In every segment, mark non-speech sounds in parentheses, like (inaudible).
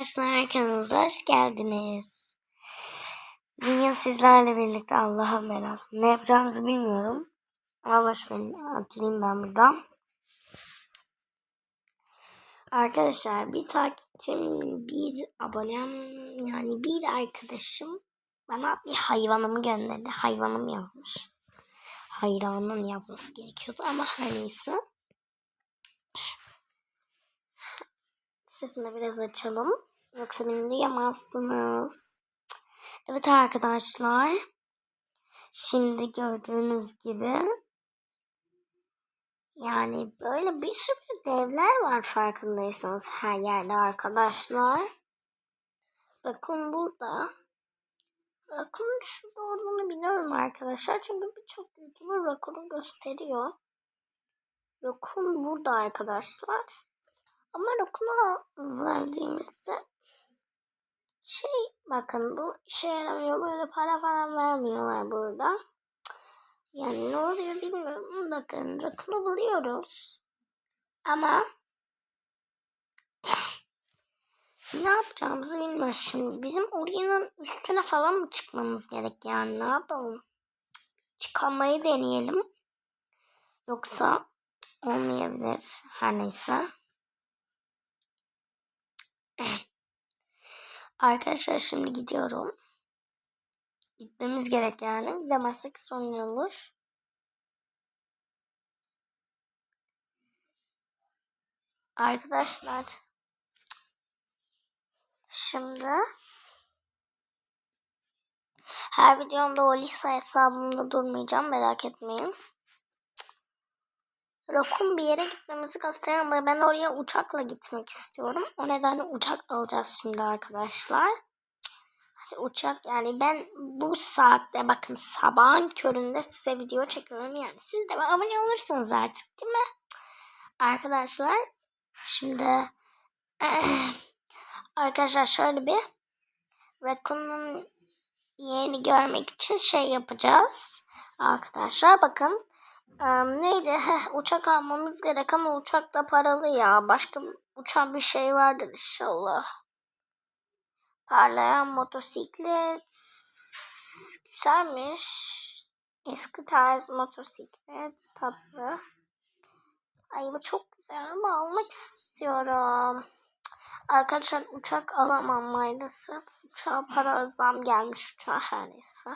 Arkadaşlar kanalımıza hoş geldiniz. Bugün sizlerle birlikte Allah'a belası. Ne yapacağımızı bilmiyorum. Ama boş atlayayım ben buradan. Arkadaşlar bir takipçim, bir abonem yani bir arkadaşım bana bir hayvanımı gönderdi. Hayvanım yazmış. Hayranın yazması gerekiyordu ama her neyse. Sesini biraz açalım. Yoksa beni duyamazsınız. Evet arkadaşlar. Şimdi gördüğünüz gibi yani böyle bir sürü devler var farkındaysanız her yerde arkadaşlar. Bakın burada. Rakun şurada olduğunu biliyorum arkadaşlar. Çünkü birçok YouTuber Rakun'u gösteriyor. Rakun burada arkadaşlar. Ama Rakun'a verdiğimizde şey bakın bu işe yaramıyor. Böyle para falan vermiyorlar burada. Yani ne oluyor bilmiyorum. Bakın Rakun'u buluyoruz. Ama (sighs) ne yapacağımızı bilmiyoruz şimdi. Bizim oranın üstüne falan mı çıkmamız gerek yani ne yapalım? Çıkamayı deneyelim. Yoksa olmayabilir. Her neyse. (sighs) (sighs) Arkadaşlar şimdi gidiyorum. Gitmemiz gerek yani. Gidemezsek sorun olur. Arkadaşlar şimdi her videomda o lise hesabımda durmayacağım merak etmeyin. Rakun bir yere gitmemizi gösteriyor ama ben oraya uçakla gitmek istiyorum. O nedenle uçak alacağız şimdi arkadaşlar. Hadi uçak yani ben bu saatte bakın sabahın köründe size video çekiyorum yani. Siz de abone olursanız artık değil mi? Arkadaşlar şimdi (clears throat) arkadaşlar şöyle bir Rakun'un yeğeni görmek için şey yapacağız. Arkadaşlar bakın um, neydi? Heh, uçak almamız gerek ama uçak da paralı ya. Başka uçan bir şey vardır inşallah. Parlayan motosiklet. Güzelmiş. Eski tarz motosiklet. Tatlı. Ay bu çok güzel ama almak istiyorum. Arkadaşlar uçak alamam maalesef. Uçağa para zam gelmiş uçağa her neyse.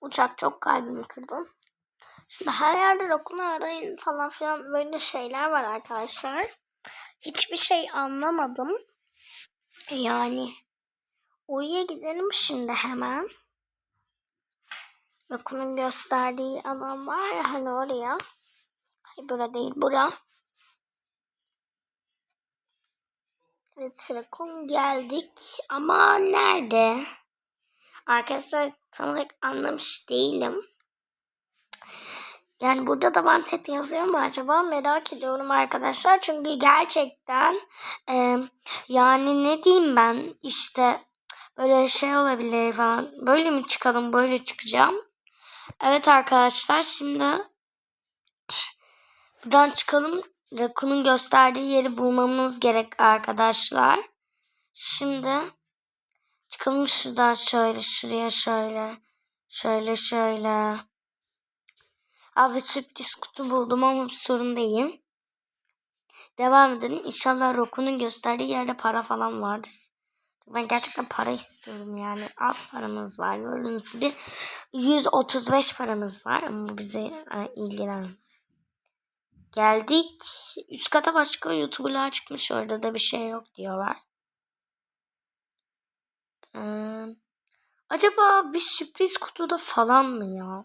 Uçak çok kalbimi kırdı. Her yerde okunu arayın falan filan böyle şeyler var arkadaşlar. Hiçbir şey anlamadım. Yani oraya gidelim şimdi hemen. Rakun'un gösterdiği alan var ya hani oraya. Hayır bura değil bura. Evet Rakun geldik ama nerede? Arkadaşlar tam olarak anlamış değilim. Yani burada da Wanted yazıyor mu acaba merak ediyorum arkadaşlar. Çünkü gerçekten e, yani ne diyeyim ben işte böyle şey olabilir falan. Böyle mi çıkalım böyle çıkacağım. Evet arkadaşlar şimdi buradan çıkalım. Rakun'un gösterdiği yeri bulmamız gerek arkadaşlar. Şimdi çıkalım şuradan şöyle şuraya şöyle. Şöyle şöyle. Abi sürpriz kutu buldum ama sorun değil. Devam edelim. İnşallah Roku'nun gösterdiği yerde para falan vardır. Ben gerçekten para istiyorum yani. Az paramız var. Gördüğünüz gibi 135 paramız var ama bu bize e, ilgilenmiyor. Geldik. Üst kata başka YouTuber'lar çıkmış. Orada da bir şey yok diyorlar. Ee, acaba bir sürpriz kutuda falan mı ya?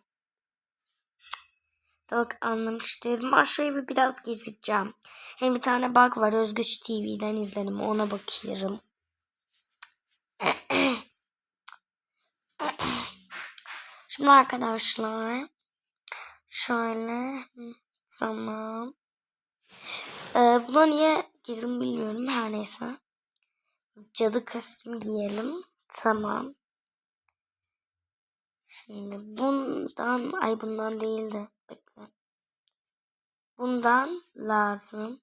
Bak anlamış değilim. Ben şöyle bir biraz gezeceğim. Hem bir tane bug var. Özgüç TV'den izledim. Ona bakıyorum. (clears throat) Şimdi arkadaşlar şöyle tamam. Ee, buna niye girdim bilmiyorum. Her neyse. Cadı kostümü giyelim. Tamam. Şimdi bundan ay bundan değildi. Bundan lazım.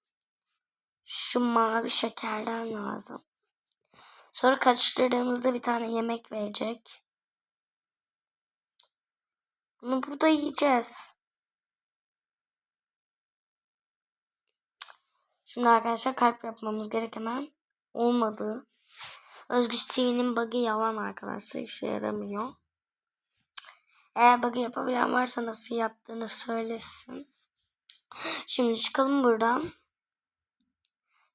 Şu mavi şekerden lazım. Sonra karıştırdığımızda bir tane yemek verecek. Bunu burada yiyeceğiz. Şimdi arkadaşlar kalp yapmamız gerek hemen. Olmadı. Özgür TV'nin bug'ı yalan arkadaşlar. işe yaramıyor. Eğer bug'ı yapabilen varsa nasıl yaptığını söylesin. Şimdi çıkalım buradan.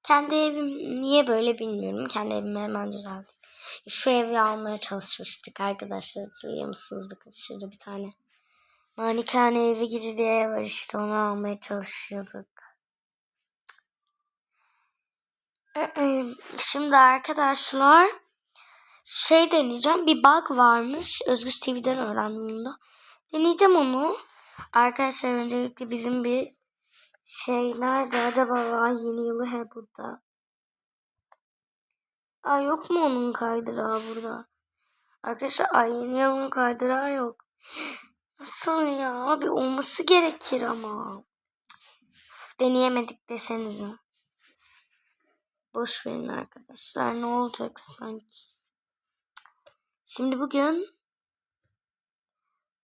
Kendi evim niye böyle bilmiyorum. Kendi evimi hemen düzelttim. Şu evi almaya çalışmıştık arkadaşlar. Hatırlıyor musunuz? Bakın şurada bir tane. Malikane evi gibi bir ev var işte. Onu almaya çalışıyorduk. (clears throat) Şimdi arkadaşlar şey deneyeceğim. Bir bug varmış. Özgür TV'den öğrendim bunu. Deneyeceğim onu. Arkadaşlar öncelikle bizim bir şeyler de acaba ay yeni yılı he burada. Ay yok mu onun kaydırağı burada? Arkadaşlar ay yeni yılın kaydırağı yok. Nasıl ya? Abi olması gerekir ama. Deneyemedik desenize. Boş verin arkadaşlar. Ne olacak sanki? Şimdi bugün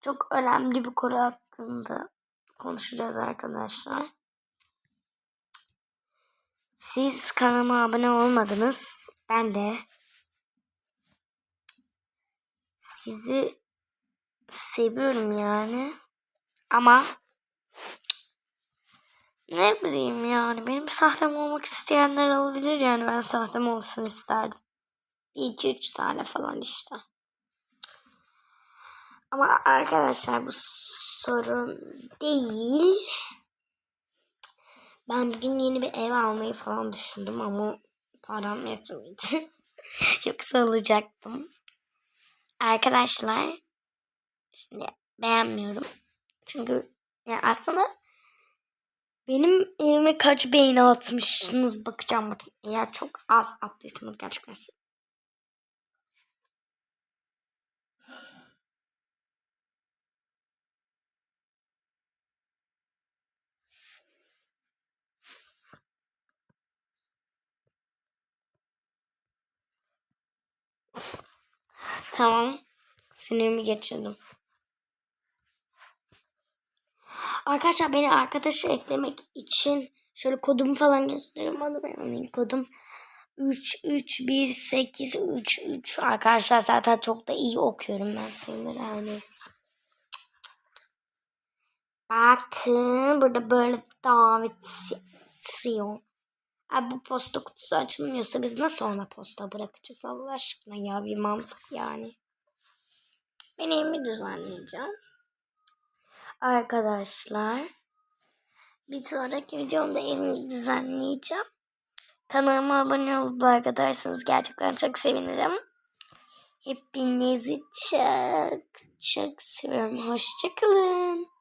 çok önemli bir konu hakkında konuşacağız arkadaşlar. Siz kanalıma abone olmadınız. Ben de sizi seviyorum yani. Ama ne bileyim yani benim sahtem olmak isteyenler olabilir yani ben sahtem olsun isterdim. Bir iki üç tane falan işte. Ama arkadaşlar bu sorun değil. Ben bugün yeni bir ev almayı falan düşündüm ama param yetmedi. (laughs) Yoksa alacaktım. Arkadaşlar şimdi beğenmiyorum. Çünkü yani aslında benim evime kaç beğeni atmışsınız bakacağım bakın. Eğer çok az attıysanız gerçekten Tamam. Sinirimi geçirdim. Arkadaşlar beni arkadaşı eklemek için şöyle kodumu falan gösteriyorum. Adı benim kodum 331833 Arkadaşlar zaten çok da iyi okuyorum ben sayıları her neyse. Bakın burada böyle davet yazıyor. Abi bu posta kutusu açılmıyorsa biz nasıl ona posta bırakacağız Allah aşkına ya bir mantık yani. Ben evimi düzenleyeceğim. Arkadaşlar bir sonraki videomda evimi düzenleyeceğim. Kanalıma abone olup like atarsanız gerçekten çok sevinirim. Hepinizi çok çok seviyorum. Hoşçakalın.